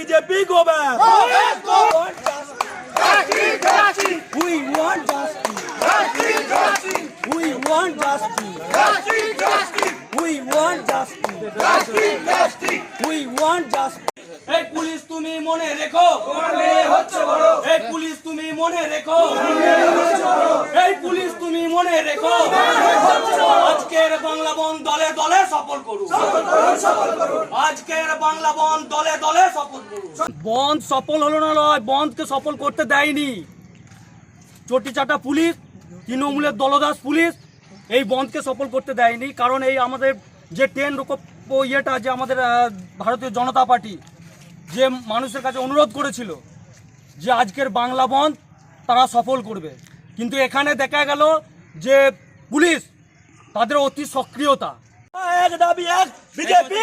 BJP go back. We want justice. We want justice. We want justice. We want justice. এই police তুমি মনে রেখো তোমার মেয়ে হচ্ছে বড় এই পুলিশ তুমি মনে রেখো এই পুলিশ তুমি মনে রেখো আজকের বাংলা বন দলে দলে সফল করুন। আজকের বাংলা বন দলে দলে সফল করুন। বন্ধ সফল হলো না নয় বন্ধকে সফল করতে দেয়নি। চটিচাটা পুলিশ, তৃণমূলের দলদাস পুলিশ, এই বন্ধকে সফল করতে দেয়নি। কারণ এই আমাদের যে ট্রেন ইয়েটা যে আমাদের ভারতীয় জনতা পার্টি, যে মানুষের কাছে অনুরোধ করেছিল যে আজকের বাংলা বন্ধ তারা সফল করবে। কিন্তু এখানে দেখা গেল যে পুলিশ তাদের অতি সক্রিয়তা। এক দাবি এক বিজেপি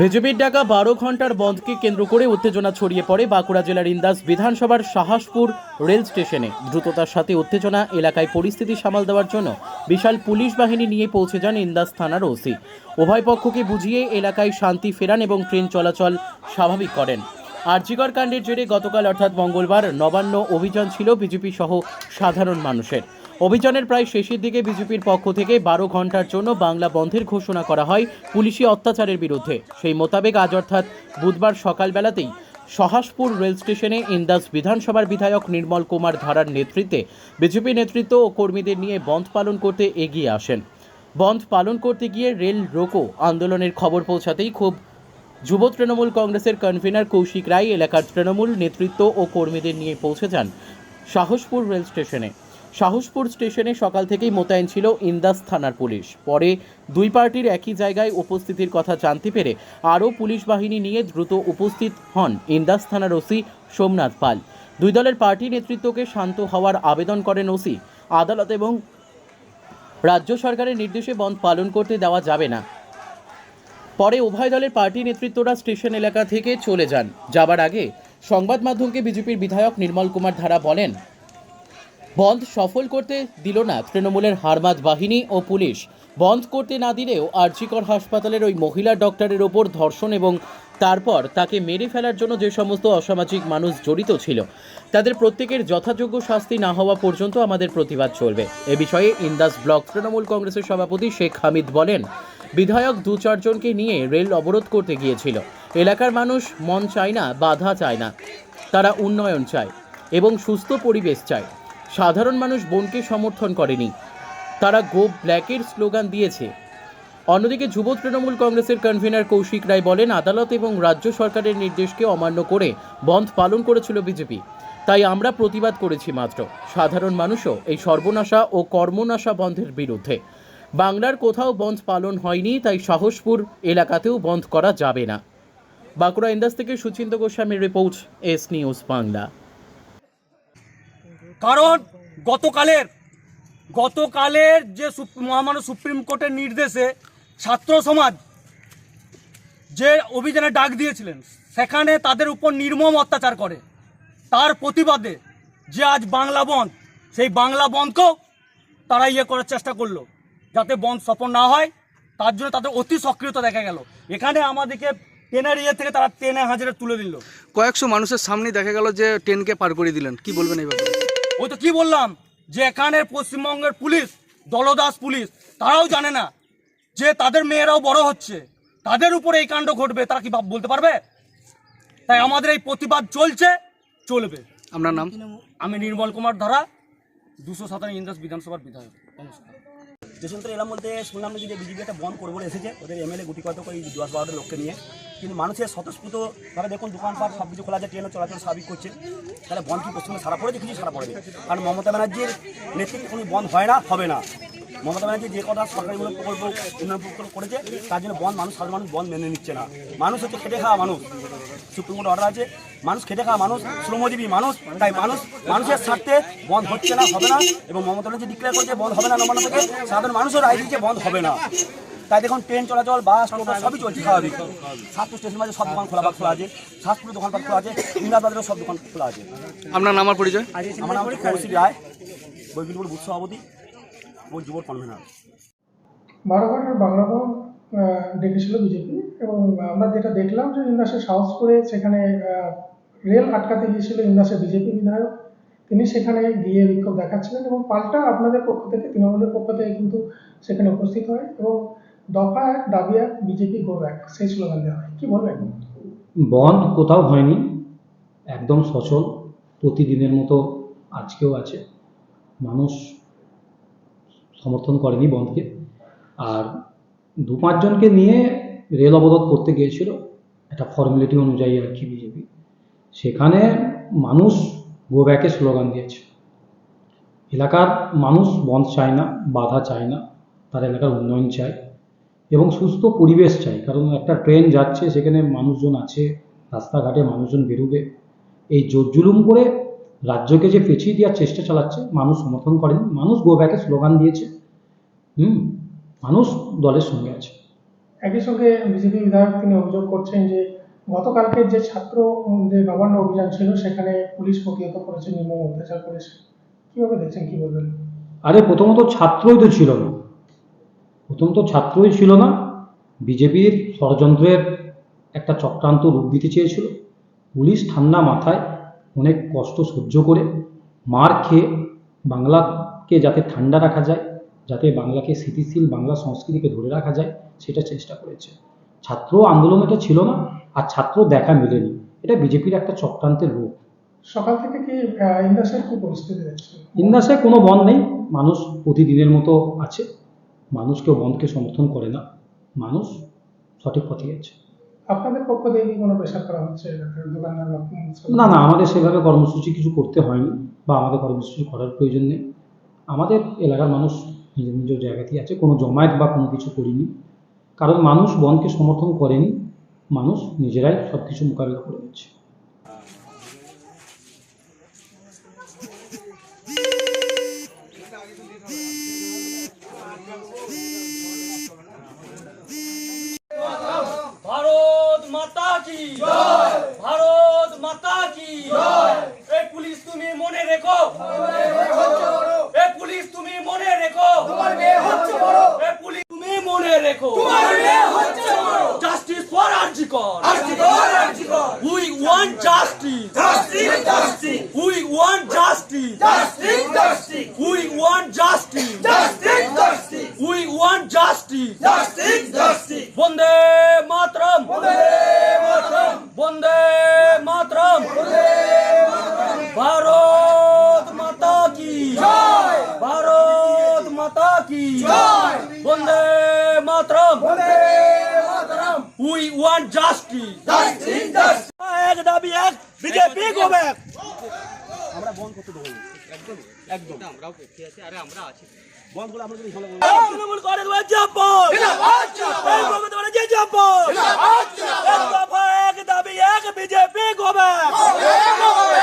বিজেপির ডাকা বারো ঘণ্টার বন্ধকে কেন্দ্র করে উত্তেজনা ছড়িয়ে পড়ে বাঁকুড়া জেলার ইন্দাস বিধানসভার সাহাসপুর রেল স্টেশনে। দ্রুততার সাথে উত্তেজনা এলাকায় পরিস্থিতি সামাল দেওয়ার জন্য বিশাল পুলিশ বাহিনী নিয়ে পৌঁছে যান ইন্দাস থানার ওসি। উভয় পক্ষকে বুঝিয়ে এলাকায় শান্তি ফেরান এবং ট্রেন চলাচল স্বাভাবিক করেন। আরজিকর কাণ্ডের জেরে গতকাল অর্থাৎ মঙ্গলবার নবান্ন অভিযান ছিল বিজেপি সহ সাধারণ মানুষের। অভিযানের প্রায় শেষের দিকে বিজেপির পক্ষ থেকে বারো ঘণ্টার জন্য বাংলা বন্ধের ঘোষণা করা হয় পুলিশি অত্যাচারের বিরুদ্ধে। সেই মোতাবেক আজ অর্থাৎ বুধবার সকালবেলাতেই সহাসপুর রেল স্টেশনে ইন্দাস বিধানসভার বিধায়ক নির্মল কুমার ধারার নেতৃত্বে বিজেপি নেতৃত্ব ও কর্মীদের নিয়ে বন্ধ পালন করতে এগিয়ে আসেন। বন্ধ পালন করতে গিয়ে রেল রোকো আন্দোলনের খবর পৌঁছাতেই খুব যুব তৃণমূল কংগ্রেসের কনভেনার কৌশিক রায় এলাকার তৃণমূল নেতৃত্ব ও কর্মীদের নিয়ে পৌঁছে যান সাহসপুর রেল স্টেশনে। সাহসপুর স্টেশনে সকাল থেকেই মোতায়েন ছিল ইন্দাস থানার পুলিশ। পরে দুই পার্টির একই জায়গায় উপস্থিতির কথা জানতে পেরে আরও পুলিশ বাহিনী নিয়ে দ্রুত উপস্থিত হন ইন্দাস থানার ওসি সোমনাথ পাল। দুই দলের পার্টি নেতৃত্বকে শান্ত হওয়ার আবেদন করেন ওসি। আদালত এবং রাজ্য সরকারের নির্দেশে বন্ধ পালন করতে দেওয়া যাবে না। পরে উভয় দলের পার্টি নেতৃত্বরা স্টেশন এলাকা থেকে চলে যান। যাবার আগে সংবাদ মাধ্যমকে বিজেপির বিধায়ক নির্মল কুমার ধারা বলেন বন্ধ সফল করতে দিল না তৃণমূলের হারমাদ বাহিনী ও পুলিশ। বন্ধ করতে না দিলেও আরজিকর হাসপাতালের ওই মহিলা ডক্টরের ওপর ধর্ষণ এবং তারপর তাকে মেরে ফেলার জন্য যে সমস্ত অসামাজিক মানুষ জড়িত ছিল, তাদের প্রত্যেকের যথাযোগ্য শাস্তি না হওয়া পর্যন্ত আমাদের প্রতিবাদ চলবে। এ বিষয়ে ইন্দাস ব্লক তৃণমূল কংগ্রেসের সভাপতি শেখ হামিদ বলেন, বিধায়ক দু চারজনকে নিয়ে রেল অবরোধ করতে গিয়েছিল। এলাকার মানুষ মন চায় না, বাধা চায় না। তারা উন্নয়ন চায় এবং সুস্থ পরিবেশ চায়। সাধারণ মানুষ বনকে সমর্থন করেনি। তারা গো ব্ল্যাকের স্লোগান দিয়েছে। অন্যদিকে যুব তৃণমূল কংগ্রেসের কনভেনার কৌশিক রায় বলেন, আদালত এবং রাজ্য সরকারের নির্দেশকে অমান্য করে বন্ধ পালন করেছিল বিজেপি। তাই আমরা প্রতিবাদ করেছি মাত্র। সাধারণ মানুষও এই সর্বনাশা ও কর্মনাশা বন্ধের বিরুদ্ধে। বাংলার কোথাও বন্ধ পালন হয়নি, তাই সাহসপুর এলাকাতেও বন্ধ করা যাবে না। বাঁকুড়া ইন্দাস থেকে সুচিন্ত গোস্বামীর রিপোর্ট, এস নিউজ বাংলা। কারণ গতকালের গতকালের যে মহামান্য সুপ্রিম কোর্টের নির্দেশে ছাত্র সমাজ যে অভিযানে ডাক দিয়েছিলেন, সেখানে তাদের উপর নির্মম অত্যাচার করে। তার প্রতিবাদে যে আজ বাংলা বন্ধ, সেই বাংলা বন্ধকেও তারা ইয়ে করার চেষ্টা করল, যাতে বন্ধ সফল না হয়। তার জন্য তাদের অতি সক্রিয়তা দেখা গেল। এখানে আমাদেরকে ট্রেনের ইয়ে থেকে তারা ট্রেনে হাজিরা তুলে দিল। কয়েকশো মানুষের সামনে দেখা গেল যে ট্রেনকে পার করে দিলেন। কি বলবেন এই ব্যাপারে? ওই তো কি বললাম? যে এখানে পশ্চিমবঙ্গের পুলিশ দলদাস পুলিশ তারাও জানে না যে তাদের মেয়েরাও বড় হচ্ছে। তাদের উপরে এই কাণ্ড ঘটবে তারা কি ভাব- বলতে পারবে? তাই আমাদের এই প্রতিবাদ চলছে চলবে। আপনার নাম? আমি নির্মল কুমার ধরা দুশো সাতান্ন ইন্দ্রাস বিধানসভার বিধায়ক। নমস্কার। যশবন্ত এলাম বলতে শুনলাম যে বিজেপি একটা বন্ধ করব বলে এসেছে। ওদের এমএলএ গুটি কত করে দশ বারোটা লোককে নিয়ে। কিন্তু মানুষের স্বতঃস্ফূর্তভাবে দেখুন দোকানপাট সব কিছু খোলা আছে, ট্রেনও চলাচল স্বাভাবিক করছে। তাহলে বন্ধ কি পশ্চিমবঙ্গে সারা পড়েছে কিছু সারা পড়েনি কারণ মমতা ব্যানার্জির নেতৃত্বে কোনো বন্ধ হয় না, হবে না। মমতা ব্যানার্জি যে কথা সরকারিমূলক প্রকল্প, উন্নয়ন প্রকল্প করেছে, তার জন্য বন্ধ, মানুষ, সাধারণ মানুষ বন্ধ মেনে নিচ্ছে না। মানুষ হচ্ছে খেটে খাওয়া মানুষ। সুপ্রিম কোর্ট অর্ডার আছে। মানুষ খেটে খাওয়া মানুষ শ্রমজীবী মানুষ তাই মানুষ মানুষের স্বার্থে বন্ধ হচ্ছে না হবে না। এবং মমতা ব্যানার্জি ডিক্লেয়ার করেছে বন্ধ হবে না নবান্ন থেকে। সাধারণ মানুষের রায় দিচ্ছে বন্ধ হবে না। তাই দেখুন ট্রেন চলাচল বাস টোটো সবই চলছে স্বাভাবিক। সাতপুর স্টেশন মাঝে সব দোকান খোলা খোলা আছে। সাতপুরের দোকানপাট খোলা আছে ইন্দ্রাবাজারের সব দোকান খোলা আছে। আপনার নাম আর পরিচয়? আমার নাম কৌশিক রায় বৈকুণ্ঠপুর বুথ সভাপতি ও যুব কনভেনার। বারো ঘণ্টার বাংলা ডেকেছিল বিজেপি এবং আমরা যেটা দেখলাম যে ইন্দাসে সাহস করে সেখানে রেল আটকাতে গিয়েছিল ইন্দাসের বিজেপি বিধায়ক। তিনি সেখানে গিয়ে বিক্ষোভ দেখাচ্ছিলেন এবং পাল্টা আপনাদের পক্ষ থেকে, তৃণমূলের পক্ষ থেকে কিন্তু সেখানে উপস্থিত হয় এবং দফা এক, দাবি এক, বিজেপি গো ব্যাক সেই স্লোগান দেওয়া হয়। কি বলবেন? বন্ধ কোথাও হয়নি, একদম সচল, প্রতিদিনের মতো আজকেও আছে। মানুষ সমর্থন করেনি বন্ধকে। আর দু পাঁচজনকে নিয়ে রেল অবরোধ করতে গিয়েছিল, একটা ফর্মালিটি অনুযায়ী আর কি বিজেপি সেখানে মানুষ গো ব্যাকে স্লোগান দিয়েছে। এলাকার মানুষ বন্ধ চায় না, বাধা চায় না, তার এলাকার উন্নয়ন চায় এবং সুস্থ পরিবেশ চাই কারণ একটা ট্রেন যাচ্ছে, সেখানে মানুষজন আছে, রাস্তাঘাটে মানুষজন বেরোবে। এই জোর জুলুম করে রাজ্যকে যে পেছিয়ে দেওয়ার চেষ্টা চালাচ্ছে, মানুষ সমর্থন করেনি, মানুষ গো ব্যাকে স্লোগান দিয়েছে। হুম? মানুষ দলের সঙ্গে আছে। একই সঙ্গে বিজেপি বিধায়ক তিনি অভিযোগ করছেন যে গতকালকে যে ছাত্র যে নবান্ন অভিযান ছিল সেখানে পুলিশ প্রতিহত করেছে নির্মম অত্যাচার করেছে। কীভাবে দেখছেন কি বলবেন? আরে প্রথমত ছাত্রই তো ছিল না। প্রথমত ছাত্রই ছিল না। বিজেপির ষড়যন্ত্রের একটা চক্রান্ত রূপ দিতে চেয়েছিল। পুলিশ ঠান্ডা মাথায় অনেক কষ্ট সহ্য করে মার খেয়ে বাংলাকে যাতে ঠান্ডা রাখা যায় যাতে বাংলাকে স্থিতিশীল বাংলা সংস্কৃতিকে ধরে রাখা যায় সেটা চেষ্টা করেছে। ছাত্র আন্দোলন এটা ছিল না আর ছাত্র দেখা মেলেনি। এটা বিজেপির একটা চক্রান্তের রূপ। সকাল থেকে কি ইন্দাসের কি পরিস্থিতি ইন্দাসে কোনো বন্ধ নেই। মানুষ প্রতিদিনের মতো আছে। মানুষ কেউ বন্ধকে সমর্থন করে না। মানুষ সঠিক পথে আছে আপনাদের পক্ষ থেকে কি কোনো প্রেশার করা হচ্ছে? না না আমাদের সেভাবে কর্মসূচি কিছু করতে হয়নি বা আমাদের কর্মসূচি করার প্রয়োজন নেই। আমাদের এলাকার মানুষ নিজ নিজ জায়গাতেই আছে, কোনো জমায়েত বা কোনো কিছু করিনি। কারণ মানুষ বনকে সমর্থন করেনি, মানুষ নিজেরাই সব কিছু মোকাবিলা করে নিচ্ছে ভারত মাতা কি জয় ভারত মাতা কি জয় এই পুলিশ তুমি মনে রেখো এই পুলিশ তুমি মনে রেখো তোমার মেয়ে হচ্ছে বড় এই পুলিশ তুমি মনে রেখো তোমার মেয়ে হচ্ছে বড় justice for RG Kar RG Kar RG Kar we want justice justice justice we want justice justice justice we want justice justice justice we want justice justice justice Vande Mataram Vande Mataram Vande Mataram Bharat Mata কি জয় ভারত মাতা কি জয় Vande Mataram Vande Mataram we want justice justice justice এক দাবি এক BJP go back আমরা বন্ধ করতে দেবো। একদম একদম। আমরাও পক্ষে আছি? আরে আমরা আছি। বন্ধ করে আমরা ভালো তৃণমূল কংগ্রেস এক দফা এক দাবি এক বিজেপি গো ব্যাক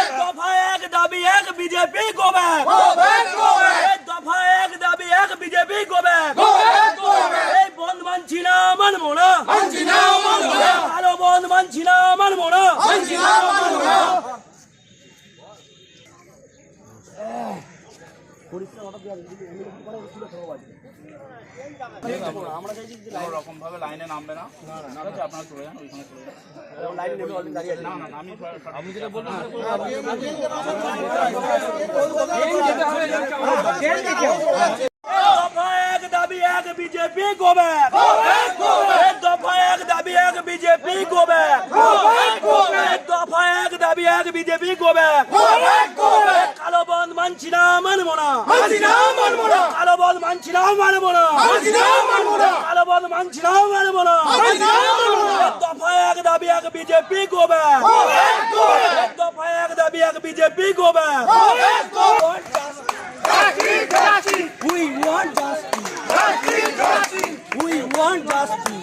এক দফা এক দাবি এক বিজেপি গো এক দফা এক দাবি এক বিজেপি গো এই বন্ধ মানছি না মানবো না ভালো বন্ধ মানছি না মানবো না পরিষ্কার অর্ডার দেওয়া যদি এমনি কিছু করে তুলে খাওয়া বাজবে আমরা চাইছি যে কোনো রকম ভাবে লাইনে নামবে না ঠিক আছে আপনারা চলে যান ওইখানে চলে যান লাইন নেমে অলরেডি দাঁড়িয়ে আছে না না না, আমি আমি যেটা দফা We want ಒಂದು ಪಾಯಾಗ We want justice.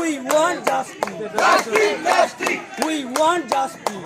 We want justice. We want justice. We want justice.